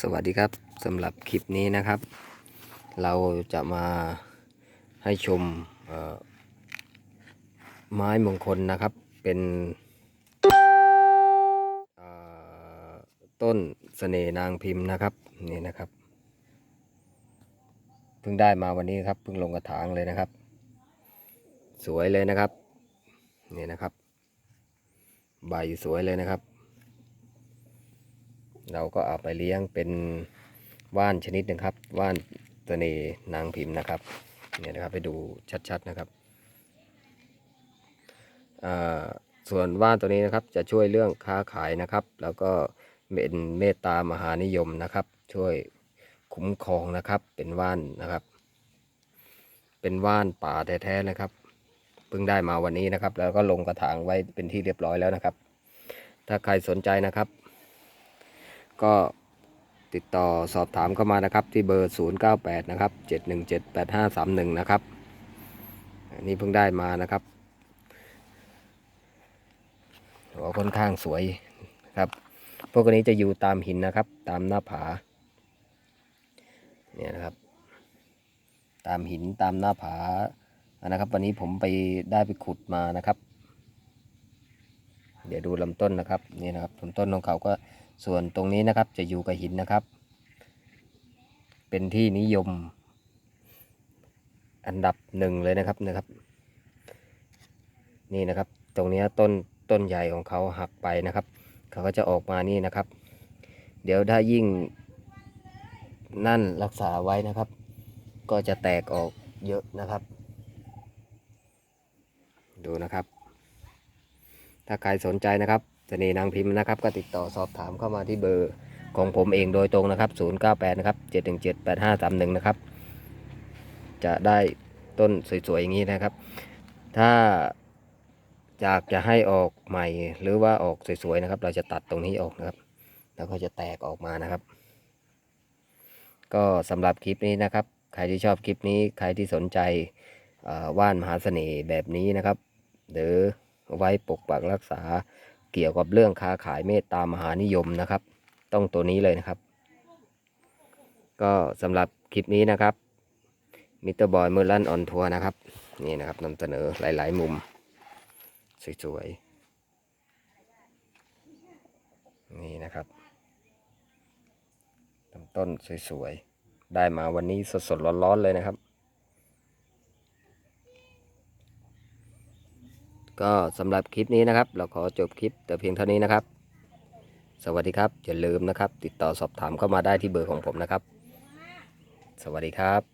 สวัสดีครับสำหรับคลิปนี้นะครับ เราจะมาให้ชมไม้มงคลนะครับเป็นต้นเสน่นางพิมพ์นะครับนี่นะครับเพิ่งได้มาวันนี้ครับเพิ่งลงกระถางเลยนะครับ สวยเลยนะครับนี่นะครับ ใบสวยเลยนะครับ เราก็เอาไปเลี้ยงเป็นว่านชนิดหนึ่งครับว่านเสน่ห์นางพิมพ์นะครับเนี่ยนะครับไปดูชัดๆนะครับอ่าส่วนว่านตัวนี้นะครับจะช่วยเรื่องค้าขายนะครับ แล้วก็เป็นเมตตามหานิยมนะครับ ช่วยคุ้มครองนะครับเป็นว่านนะครับ เป็นว่านป่าแท้ๆนะครับเพิ่งได้มาวันนี้นะครับ แล้วก็ลงกระถางไว้เป็นที่เรียบร้อยแล้วนะครับ ถ้าใครสนใจนะครับ ก็ติดต่อสอบถามเข้ามานะครับที่เบอร์ 098 นะครับ 7178531 นะครับนนี้เพิ่งได้มานะครับหัวค่อนข้างสวยครับ พวกนี้จะอยู่ตามหินนะครับ ตามหน้าผาเนี่ยนะครับ ตามหินตามหน้าผานะครับ วันนี้ผมไปได้ไปขุดมานะครับ เดี๋ยวดูลำต้นนะครับนี่นะครับลำต้นของเขาก็ ส่วนตรงนี้นะครับจะอยู่กับหินนะครับ เป็นที่นิยม อันดับหนึ่งเลยนะครับนะครับ นี่นะครับ ตรงนี้ต้นต้นใหญ่ของเขาหักไปนะครับ เขาก็จะออกมานี่นะครับ เดี๋ยวถ้ายิ่งนั่นรักษาไว้นะครับ ก็จะแตกออกเยอะนะครับ ดูนะครับ ถ้าใครสนใจนะครับ เสน่ห์นางพิมพ์นะครับ ก็ติดต่อสอบถามเข้ามาที่เบอร์ของผมเองโดยตรงนะครับ 098 นะครับ 717 8531 นะครับ จะได้ต้นสวยๆ อย่างนี้นะครับ ถ้าอยากจะให้ออกใหม่หรือว่าออกสวยๆ นะครับ เราจะตัดตรงนี้ออกนะครับ แล้วก็จะแตกออกมานะครับ ก็สำหรับคลิปนี้นะครับ ใครที่ชอบคลิปนี้ ใครที่สนใจว่านมหาเสน่ห์แบบนี้นะครับ หรือไว้ปกปักรักษา เกี่ยวกับเรื่องค้าขายเมตตามหานิยมนะครับ ต้องตัวนี้เลยนะครับ ก็สำหรับคลิปนี้นะครับมิสเตอร์บอยมือลั่นออนทัวร์นะครับ นี่นะครับนำเสนอหลาย ๆ มุม สวย ๆ นี่นะครับต้น สวย ๆ ได้มาวันนี้สด ๆ ร้อน ๆ เลยนะครับ ก็สำหรับคลิปนี้นะครับ เราขอจบคลิปแต่เพียงเท่านี้นะครับ สวัสดีครับอย่าลืมนะครับ ติดต่อสอบถามเข้ามาได้ที่เบอร์ของผมนะครับ สวัสดีครับ